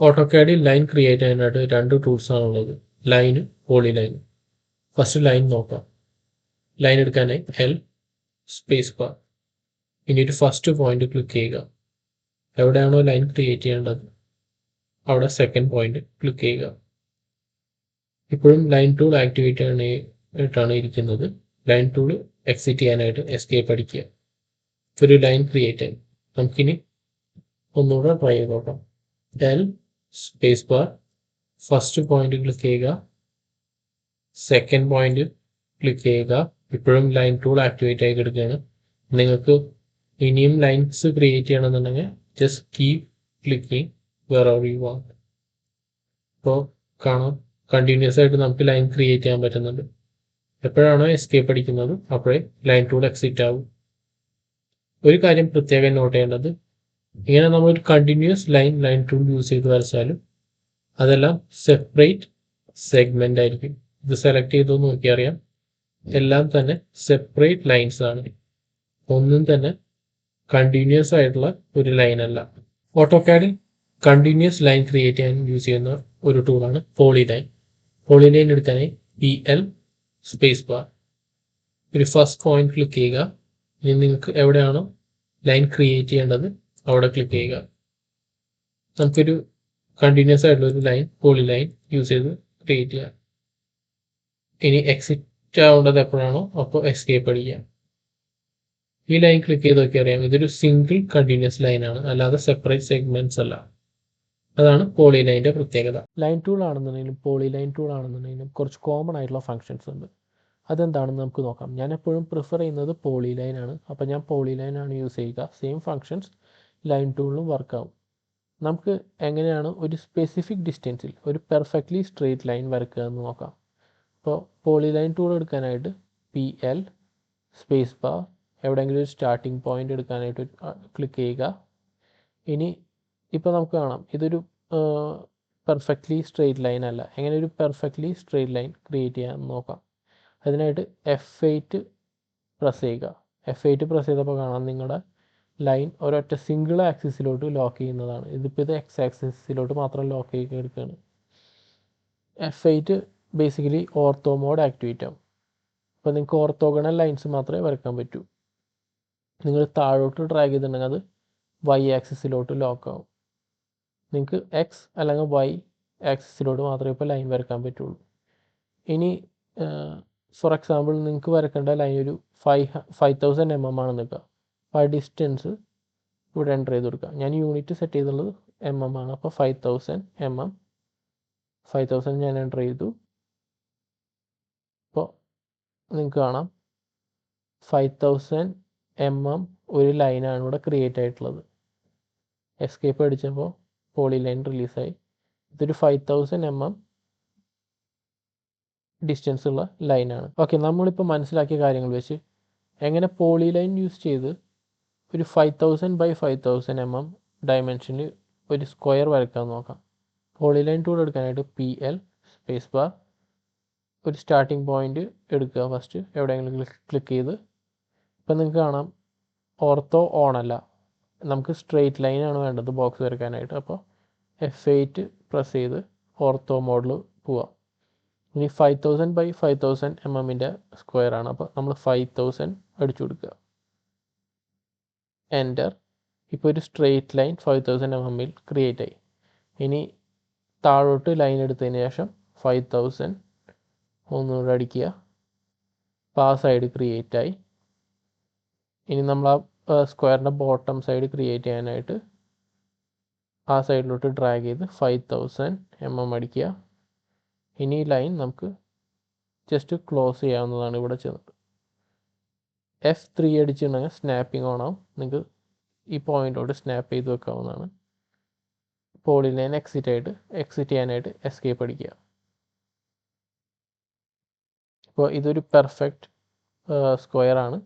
ഓട്ടോകാഡിൽ line create ചെയ്യാനായിട്ട് രണ്ട് tools ആണുള്ളത്. Line poly line first line നോക്കാം. ലൈൻ എടുക്കാനായി എൽ സ്പേസ് ബാർ ഇനി ഒരു ഫസ്റ്റ് പോയിന്റ് ക്ലിക്ക് ചെയ്യുക. എവിടെയാണോ ലൈൻ ക്രിയേറ്റ് ചെയ്യേണ്ടത്? അവിടെ സെക്കൻഡ് പോയിന്റ് ക്ലിക്ക് ചെയ്യുക. ഇപ്പോഴും ലൈൻ ടൂൾ ആക്ടിവേറ്റ് ആയിട്ടാണ് ഇരിക്കുന്നത്. ലൈൻ ടൂൾ എക്സിറ്റ് ചെയ്യാനായിട്ട് എസ്കേപ്പ് അടിക്കുക. ഒരു ലൈൻ ക്രിയേറ്റ് ആയി നമുക്കിനി ഒന്നുകൂടെ ട്രൈ ചെയ്ത് നോക്കാം. L space bar first point click ചെയ്യുക. സെക്കൻഡ് പോയിന്റ് ക്ലിക്ക് ചെയ്യുക. ഇപ്പോഴും ലൈൻ ടൂൾ ആക്ടിവേറ്റ് ആയി കിടക്കുകയാണ്. നിങ്ങൾക്ക് ഇനിയും ലൈൻസ് ക്രിയേറ്റ് ചെയ്യണമെന്നുണ്ടെങ്കിൽ ജസ്റ്റ് കീപ് ക്ലിക്കിങ് വേറെ യു വാണ്ട് ഇപ്പോൾ കാണാം. കണ്ടിന്യൂസ് ആയിട്ട് നമുക്ക് ലൈൻ ക്രിയേറ്റ് ചെയ്യാൻ പറ്റുന്നുണ്ട്. എപ്പോഴാണോ എസ്കേപ്പ് അടിക്കുന്നത് അപ്പോഴേ ലൈൻ ടൂൾ എക്സിറ്റ് ആവും. ഒരു കാര്യം പ്രത്യേകം നോട്ട് ചെയ്യേണ്ടത് ഇങ്ങനെ നമ്മൾ ഒരു continuous line line tool use ചെയ്ത് വരച്ചാലും അതെല്ലാം സെപ്പറേറ്റ് സെഗ്മെന്റ് ആയിരിക്കും. ഇത് സെലക്ട് ചെയ്ത് നോക്കിയറിയാം എല്ലാം തന്നെ സെപ്പറേറ്റ് ലൈൻസ് ആണ്. ഒന്നും തന്നെ കണ്ടിന്യൂസ് ആയിട്ടുള്ള ഒരു ലൈൻ അല്ല. ഓട്ടോ കാഡിൽ കണ്ടിന്യൂസ് ലൈൻ ക്രിയേറ്റ് ചെയ്യാൻ യൂസ് ചെയ്യുന്ന ഒരു ടൂളാണ് പോളി ലൈൻ പോളി ലൈൻ എടുക്കാനായി പി എൽ സ്പേസ് ബാർ ഒരു ഫസ്റ്റ് പോയിന്റ് ക്ലിക്ക് ചെയ്യുക. ഇനി നിങ്ങൾക്ക് എവിടെയാണോ ലൈൻ ക്രിയേറ്റ് ചെയ്യേണ്ടത് അവിടെ ക്ലിക്ക് ചെയ്യുക. നമുക്കൊരു കണ്ടിന്യൂസ് ആയിട്ടുള്ള ഒരു ലൈൻ പോളി ലൈൻ യൂസ് ചെയ്ത് ക്രിയേറ്റ് ചെയ്യാം. ഇനി എക്സിറ്റ് ആവേണ്ടത് എപ്പോഴാണോ അപ്പോൾ എസ്കേപ്പ് അടിക്കുക. ഈ ലൈൻ ക്ലിക്ക് ചെയ്ത് നോക്കി അറിയാം ഇതൊരു സിംഗിൾ കണ്ടിന്യൂസ് ലൈൻ ആണ്. അല്ലാതെ സെപ്പറേറ്റ് സെഗ്മെന്റ്സ് അല്ല. അതാണ് പോളി ലൈന്റെ പ്രത്യേകത. ലൈൻ ടൂൾ ആണെന്നുണ്ടെങ്കിലും പോളി ലൈൻ ടൂൾ ആണെന്നുണ്ടെങ്കിലും കുറച്ച് കോമൺ ആയിട്ടുള്ള ഫങ്ഷൻസ് ഉണ്ട്. അതെന്താണെന്ന് നമുക്ക് നോക്കാം. ഞാൻ എപ്പോഴും പ്രിഫർ ചെയ്യുന്നത് പോളി ലൈൻ ആണ്. അപ്പോൾ ഞാൻ പോളി ലൈൻ ആണ് യൂസ് ചെയ്യുക. സെയിം ഫങ്ഷൻസ് ലൈൻ ടൂളിലും വർക്ക് ആവും. നമുക്ക് എങ്ങനെയാണ് ഒരു സ്പെസിഫിക് ഡിസ്റ്റൻസിൽ ഒരു പെർഫെക്റ്റ്ലി സ്ട്രെയിറ്റ് ലൈൻ വരക്കുക എന്ന് നോക്കാം. അപ്പോൾ പോളി ലൈൻ ടൂൾ എടുക്കാനായിട്ട് പി എൽ സ്പേസ് ബാർ എവിടെയെങ്കിലും ഒരു സ്റ്റാർട്ടിംഗ് പോയിന്റ് എടുക്കാനായിട്ട് ക്ലിക്ക് ചെയ്യുക. ഇനി ഇപ്പോൾ നമുക്ക് കാണാം. ഇതൊരു പെർഫെക്റ്റ്ലി സ്ട്രെയിറ്റ് ലൈൻ അല്ല. എങ്ങനെ ഒരു പെർഫെക്റ്റ്ലി സ്ട്രെയിറ്റ് ലൈൻ ക്രിയേറ്റ് ചെയ്യാമെന്ന് നോക്കാം. അതിനായിട്ട് എഫ് എയ്റ്റ് പ്രസ് ചെയ്യുക. എഫ് എയ്റ്റ് പ്രസ് ചെയ്തപ്പോൾ കാണാം നിങ്ങളുടെ ലൈൻ ഒരൊറ്റ സിംഗിൾ ആക്സിസിലോട്ട് ലോക്ക് ചെയ്യുന്നതാണ്. ഇതിപ്പോൾ ഇത് എക്സ് ആക്സിസിലോട്ട് മാത്രം ലോക്ക് ചെയ്ത് എടുക്കുകയാണ് F eight basically ortho mode activate ആവും. അപ്പോൾ നിങ്ങൾക്ക് ഓർത്തോഗണൽ ലൈൻസ് മാത്രമേ വരയ്ക്കാൻ പറ്റൂ. നിങ്ങൾ താഴോട്ട് ഡ്രാഗ് ചെയ്തിട്ടുണ്ടെങ്കിൽ അത് വൈ ആക്സിസിലോട്ട് ലോക്ക് ആവും. നിങ്ങൾക്ക് എക്സ് അല്ലെങ്കിൽ വൈ ആക്സിസിലോട്ട് മാത്രമേ ഇപ്പോൾ ലൈൻ വരയ്ക്കാൻ പറ്റുള്ളൂ. ഇനി ഫോർ എക്സാമ്പിൾ നിങ്ങൾക്ക് വരക്കേണ്ട ലൈൻ ഒരു five five thousand M M ആണ് നിൽക്കുക ആ ഡിസ്റ്റൻസ് ഇവിടെ എന്റർ ചെയ്ത് കൊടുക്കുക ഞാൻ യൂണിറ്റ് സെറ്റ് ചെയ്തുള്ളത് എം എം ആണ്. അപ്പോൾ five thousand M M five thousand ഞാൻ എന്റർ ചെയ്തു. അപ്പോൾ നിങ്ങൾക്ക് കാണാം. ഫൈവ് തൗസൻഡ് എം എം ഒരു ലൈനാണ് ഇവിടെ ക്രിയേറ്റ് ആയിട്ടുള്ളത്. എസ്കേപ്പ് അടിച്ചപ്പോൾ പോളി ലൈൻ റിലീസായി ഇതൊരു five thousand M M distance ഉള്ള ലൈനാണ് ഓക്കെ നമ്മളിപ്പോൾ മനസ്സിലാക്കിയ കാര്യങ്ങൾ വെച്ച് എങ്ങനെ പോളി ലൈൻ യൂസ് ചെയ്ത് ഒരു five thousand by five thousand M M ഡയമെൻഷനിൽ ഒരു സ്ക്വയർ വരയ്ക്കാൻ നോക്കാം. പോളിലൈൻ ടൂൾ എടുക്കാനായിട്ട് പി എൽ സ്പേസ് ബാർ ഒരു സ്റ്റാർട്ടിംഗ് പോയിന്റ് എടുക്കുക ഫസ്റ്റ് എവിടെയെങ്കിലും ക്ലിക്ക് ചെയ്ത്. ഇപ്പം നിങ്ങൾക്ക് കാണാം ഓർത്തോ ഓൺ അല്ല. നമുക്ക് സ്ട്രെയിറ്റ് ലൈനാണ് വേണ്ടത് ബോക്സ് വരയ്ക്കാനായിട്ട്. അപ്പോൾ എഫ് എയ്റ്റ് പ്രസ് ചെയ്ത് ഓർത്തോ മോഡിൽ പോവാം. ഇനി five thousand by five thousand M എമ്മിന്റെ സ്ക്വയർ ആണ്. അപ്പോൾ നമ്മൾ ഫൈവ് തൗസൻഡ് അടിച്ചു കൊടുക്കുക. എന്റർ ഇപ്പോൾ ഒരു സ്ട്രെയിറ്റ് ലൈൻ ഫൈവ് തൗസൻഡ് എമ്മിൽ ക്രിയേറ്റ് ആയി. ഇനി താഴോട്ട് ലൈൻ എടുത്തതിന് ശേഷം ഫൈവ് തൗസൻഡ് ഒന്നുകൂടെ അടിക്കുക പാ സൈഡ് ക്രിയേറ്റ് ആയി. ഇനി നമ്മൾ ആ സ്ക്വയറിന്റെ ബോട്ടം സൈഡ് ക്രിയേറ്റ് ചെയ്യാനായിട്ട് ആ സൈഡിലോട്ട് ഡ്രാഗ് ചെയ്ത് ഫൈവ് തൗസൻഡ് എം എം അടിക്കുക. ഇനി ലൈൻ നമുക്ക് ജസ്റ്റ് ക്ലോസ് ചെയ്യാവുന്നതാണ് ഇവിടെ ചെന്നിട്ട് എഫ് ത്രീ അടിച്ചിട്ടുണ്ടെങ്കിൽ സ്നാപ്പിംഗ് ഓൺ ആവും നിങ്ങൾക്ക് ഈ പോയിന്റോട് സ്നാപ്പ് ചെയ്ത് വെക്കാവുന്നതാണ്. പോളി ലൈൻ എക്സിറ്റ് ആയിട്ട് എക്സിറ്റ് ചെയ്യാനായിട്ട് എസ്കേപ്പ് അടിക്കുക. അപ്പോൾ ഇതൊരു പെർഫെക്റ്റ് സ്ക്വയർ ആണ്.